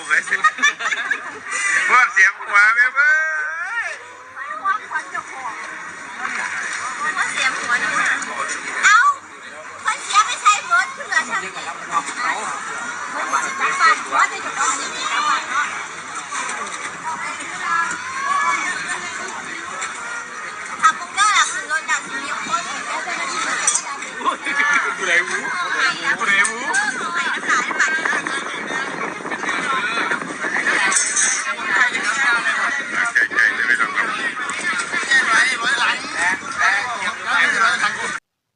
ลู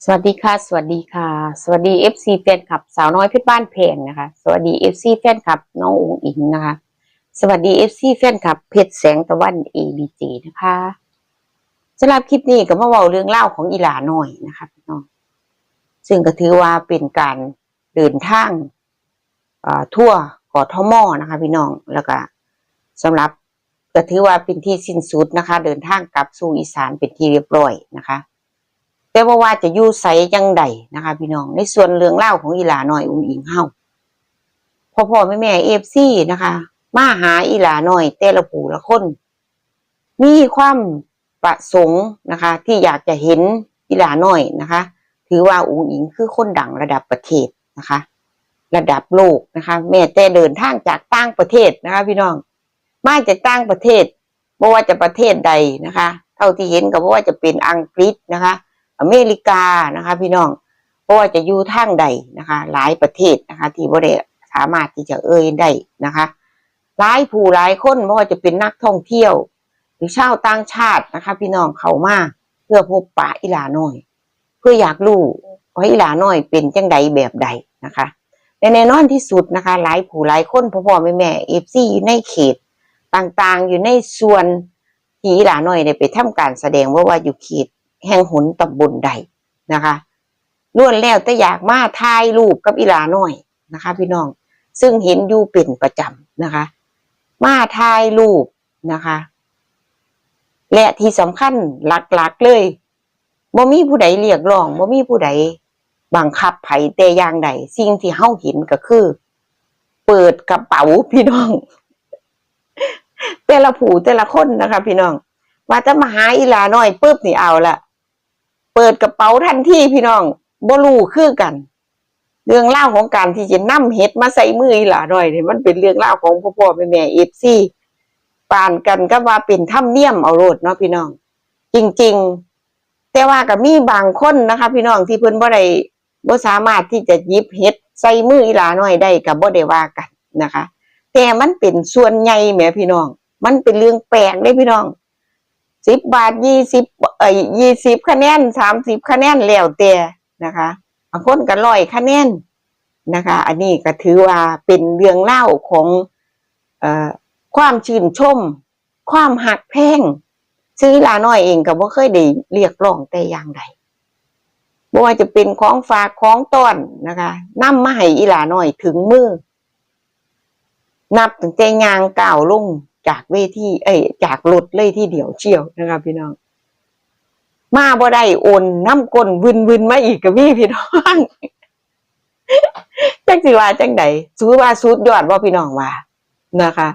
สวัสดีค่ะ สวัสดีค่ะ สวัสดี FC แฟนคลับ สาวน้อยเพชรบ้านเพงนะคะ สวัสดี FC แฟนคลับน้องอุ๋งอิงนะคะ สวัสดี FC แฟนคลับเพชรแสงตะวัน ABC นะคะสำหรับคลิปนี้ก็มาเว้าเรื่องเล่าของอีหลาหน่อยนะคะพี่น้องซึ่งก็ถือว่าเป็นการเดินทางทั่วกทมนะคะ พี่น้องแล้วก็สำหรับก็ถือว่าเป็นที่สิ้นสุดนะคะ เดินทางกลับสู่อีสานเป็นที่เรียบร้อยนะคะ แต่ว่าว่าจะอยู่ไสจังใดนะคะ พี่น้องในส่วนเรื่องเล่าของอีหลาหน่อยอุ้งอิงเฮาพ่อพ่อแม่แม่เอฟซีนะคะ มาหาอีหลาหน่อย แต่ละผู้ละคน มีความประสงค์นะคะ ที่อยากจะเห็นอีหลาหน่อยนะคะ ถือว่าอุ้งอิงคือคนดังระดับประเทศนะคะ ระดับโลกนะคะ แม่แต่เดินทางจากต่างประเทศนะคะ พี่น้องมาจากต่างประเทศไม่ว่าจะประเทศใดนะคะ เท่าที่เห็นก็ว่าจะเป็นอังกฤษนะคะ อเมริกานะคะ พี่น้องเพราะว่าจะอยู่ทางใดนะคะ หลายประเทศนะคะ ที่บ่ได้สามารถที่จะเอ่ยได้นะคะหลายผู้หลายคนไม่ว่าจะเป็นนักท่องเที่ยว หรือชาวต่างชาตินะคะ พี่น้องเขามาเพื่อพบปะอีหลาน้อย เพื่ออยากรู้ว่าอีหลาน้อยเป็นจังใดแบบใดนะคะและแน่นอนที่สุดนะคะ หลายผู้หลายคนพ่อพ่อแม่แม่เอฟซีอยู่ในเขตต่างๆ อยู่ในส่วนที่อีหลาน้อยได้ไปทำการแสดงว่าว่าอยู่เขต แห่งหนตำบลใดนะคะล้วนแล้วแต่อยากมาถ่ายรูปกับอีหลาน่อยนะคะ พี่น้องซึ่งเห็นอยู่เป็นประจำนะคะ มาถ่ายรูปนะคะ และที่สำคัญหลักๆเลยบ่มีผู้ใดเรียกร้องบ่มีผู้ใดบังคับไผ่แต่อย่างใดสิ่งที่เฮาเห็นก็คือ เปิดกระเป๋าพี่น้อง แต่ละผู้แต่ละคนนะคะ พี่น้องว่าจะมาหาอีหลาน้อยปุ๊บนี่เอาละ เปิดกระเป๋าทันทีพี่น้องบ่รู้คือกัน เรื่องเล่าวของการที่จะนํเห็ดมาใส่มืออีหลาน้อยเนี่ยมันเป็นเรื่องเล่าวของพ่อพ่อแม่แม่เอฟซีปานกันก็ว่าเป็นถ้ำเนียมเอาโรดเนาะพี่น้อง จริง ๆ แต่ว่าก็มีบางคนนะคะ พี่น้องที่เพิ่นบ่ได้บ่สามารถที่จะยิบเห็ดใส่มืออีหลาน้อยได้ก็บ่ได้ว่ากันนะคะ แต่มันเป็นส่วนใหญ่แหมพี่น้อง มันเป็นเรื่องแปลกเด้พี่น้อง สิบบาทยี่สิบเอ่ยยี่สิบคะแนนสามสิบคะแนนแล้วแต่นะคะบางคนก็ร้อยคะแนนนะคะ อันนี้ก็ถือว่าเป็นเรื่องเล่าของเอ่อความชื่นชม ความหักแพงซื้อลาน้อยเองก็บ่เคยได้เรียกร้องแต่อย่างใดบ่ว่าจะเป็นของฝากของต้อนนะคะนำมาให้อีหลาน้อยถึงมือ นับตั้งแต่ยางก้าวลง จากเวทีเอ้ยจากรถเลยที่เดียวเชี่ยวนะครับพี่น้อง มาบ่ได้โอนน้ำก้นวินวินมาอีกกับพี่พี่น้องจังสิว่าจังใดสูว่าสุดยอดว่าพี่น้องว่านะคะ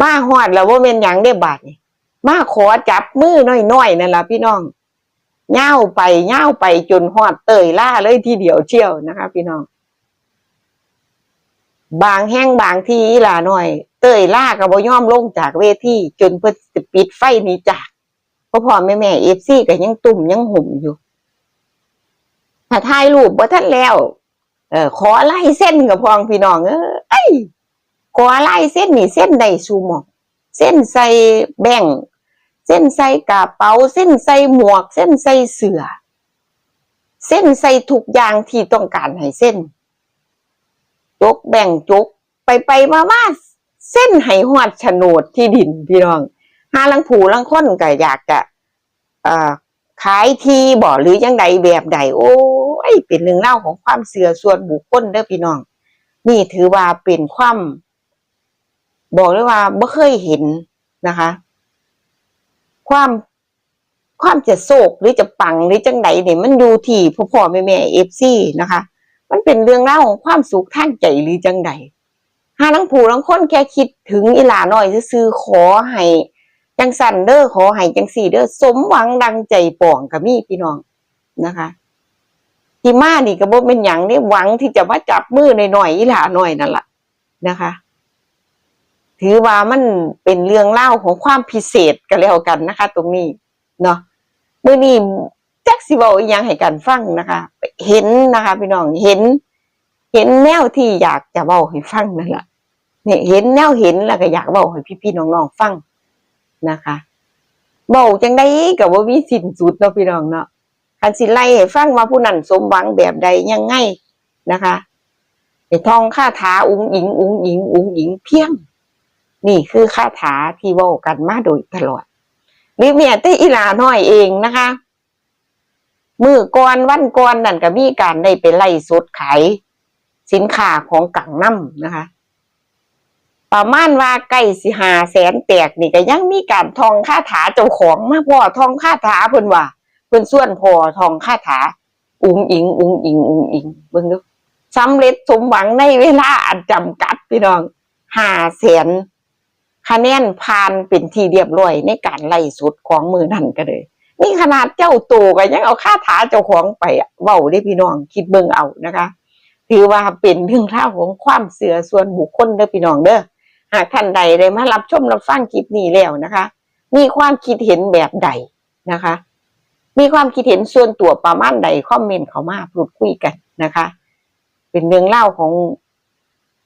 มาฮอดแล้วว่าเม่นหยังได้บาดนี่มาขอจับมือน้อยๆนั่นล่ะพี่น้องย่าไปย่าไปจนฮอดเตยล่าเลยทีเดียวเชี่ยวนะคะ พี่น้อง บางแห่งบางที่ล่าหน่อย เต้ยล่าก็บ่ย่อมลงจากเวทีจนเพิ่นสิปิดไฟหนี้จากพ่อพ่อแม่แม่เอฟซีก็ยังตุ่มยังหุ่มอยู่ถ้าถ่ายรูปบ่ทันแล้ว เออขอไล่เส้นกับพองพี่น้องเออไอ้ยขอไล่เส้นนี่เส้นใดสูหมอกเส้นใส่แบ่งเส้นใส่กระเป๋า เส้นใส่หมวก เส้นใส่เสื้อเส้นใส่ทุกอย่างที่ต้องการให้เส้นจกแบ่งจกไปไปมามา เส้นให้หอดโฉนดที่ดินพี่น้องหาลังผูลังค้นก็อยากจะเอ่อขายที่บ่หรือยังใดแบบใดโอ้ยเป็นเรื่องเล่าของความเสื่อส่วนบุคคลเด้อพี่น้อง นี่ถือว่าเป็นความ บอกเลยว่าไม่เคยเห็นนะคะ ความความจะโศกหรือจะปังหรือจังใดเนี่ยมันอยู่ที่พ่อพ่อแม่แม่เอฟซีนะคะ มันเป็นเรื่องเล่าของความสุขทางใจหรือจังใด หาทั้งผู้ทั้งค้นแค่คิดถึงอีหลาหน่อยซื่อขอให้จังสันเด้อขอให้จังสี่เด้อสมหวังดังใจป่องกับมี่พี่น้องนะคะที่มานี่ก็บ่เป็นหยังนี่หวังที่จะมาจับมือหน่อยๆอีหลาหน่อยนั่นแหละนะคะ ถือว่ามันเป็นเรื่องเล่าของความพิเศษกันแล้วกันนะคะ ตรงนี้เนาะเมื้อนี้จักสิเว้าอีหยังให้กันฟังนะคะ เห็นนะคะ พี่น้องเห็น เห็นแนวที่อยากจะเว้าให้ฟังนั่นแหละ เนี่ยเห็นแนวเห็นแล้วก็อยากเว้าให้พี่ๆน้องๆฟังนะคะเว้าจังได้ก็บ่มีสินสุดเนาะพี่น้องเนาะคันสิไล่ให้ฟังว่าผู้นั้นสมหวังแบบใดยังไงนะคะไอ้ทองคาถาอุ้งอิงอุ้งอิงอุ้งอิงเพียง นี่คือคาถาที่ว้ากันมาโดยตลอดหรือแม้แต่อีลาน้อยเองนะคะมือก่อนวันก่อนนั่นก็มีการได้ไปไล่สดขายสินค้าของกังน้ำนะคะ ประมาณว่าใกล้สิหาแสนแตกนี่ก็ยังมีการทองค่าถาเจ้าของมาพ่อทองค่าถาเพิ่นว่าเพิ่นส่วนพอทองค่าถาอุ้งอิงอุ้งอิงอุ้งอิงเบิ่งดูสำเร็จสมหวังในเวลาอันจำกัดพี่น้องหาแสนคะแนนผ่านเป็นที่เรียบร้อยในการไล่สุดของมือนั่นก็เลย นี่ขนาดเจ้าโตก็ยังเอาค่าถาเจ้าของไปเว้าได้พี่น้องคิดเบิ่งเอานะคะ ถือว่าเป็นเรื่องราวของความเสื่อส่วนบุคคลเด้อพี่น้องเด้อ หากท่านใดได้มารับชมรับฟังคลิปนี้แล้วนะคะ มีความคิดเห็นแบบใดนะคะ มีความคิดเห็นส่วนตัวประมาณใดคอมเมนต์เขามาพูดคุยกันนะคะ เป็นเรื่องเล่าของ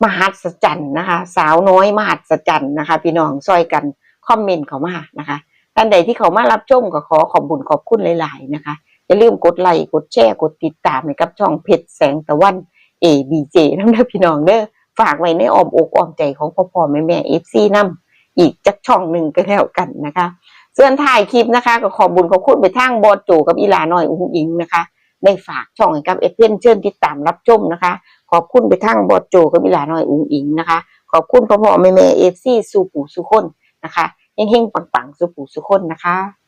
มหัศจรรย์นะคะ สาวน้อยมหัศจรรย์นะคะ พี่น้องซอยกันคอมเมนต์เขามานะคะท่านใดที่เขามารับชมก็ขอขอบบุญขอบคุณหลาย ๆ นะคะอย่าลืมกดไลค์กดแชร์กดติดตามให้กับช่องเพชรแสงตะวัน ABJ น้ำเด้อพี่น้องเด้อ ฝากไว้ในอ้อมอกอ้อมใจของพ่อพ่อแม่แม่ FC น้ำอีกจักช่องหนึ่งก็แล้วกันนะคะส่วนถ่ายคลิปนะคะก็ขอบุญขอบคุณไปทางบอดโจกับอีลาน้อยอุ้งอิงนะคะได้ฝากช่องให้กับเอฟเนเชิญติดตามรับชมนะคะ ขอบคุณไปทางบอดโจกับอีลาน้อยอุ้งอิงนะคะ ขอบคุณพ่อพ่อแม่แม่เอฟซีสู่ปู่สุคนนะคะเฮงๆปังๆสู่ปู่สุคนนะคะ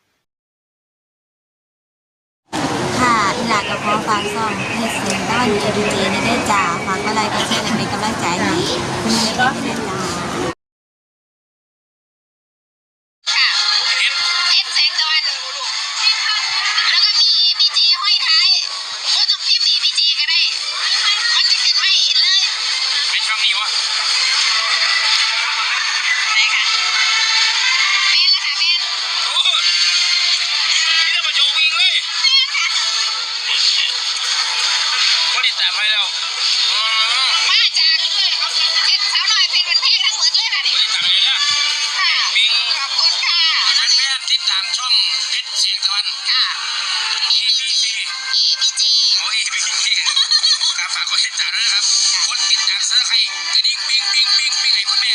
หลักับพ่อฟังซ่องให้เสียงต้อนเอดีเจในได้จ่าฝากอะไรก็แช่ในกำลังใจให้คุณแม่ได้จ่า เพชรเสียงตะวัน ค่ะ ABC EBG โอ้ย ABC ครับฝากกดติดตามด้วยนะครับกดติดตามซับสไครต์กระดิ่งปิ้งปิ้งปิ้งปิ้งให้คุณแม่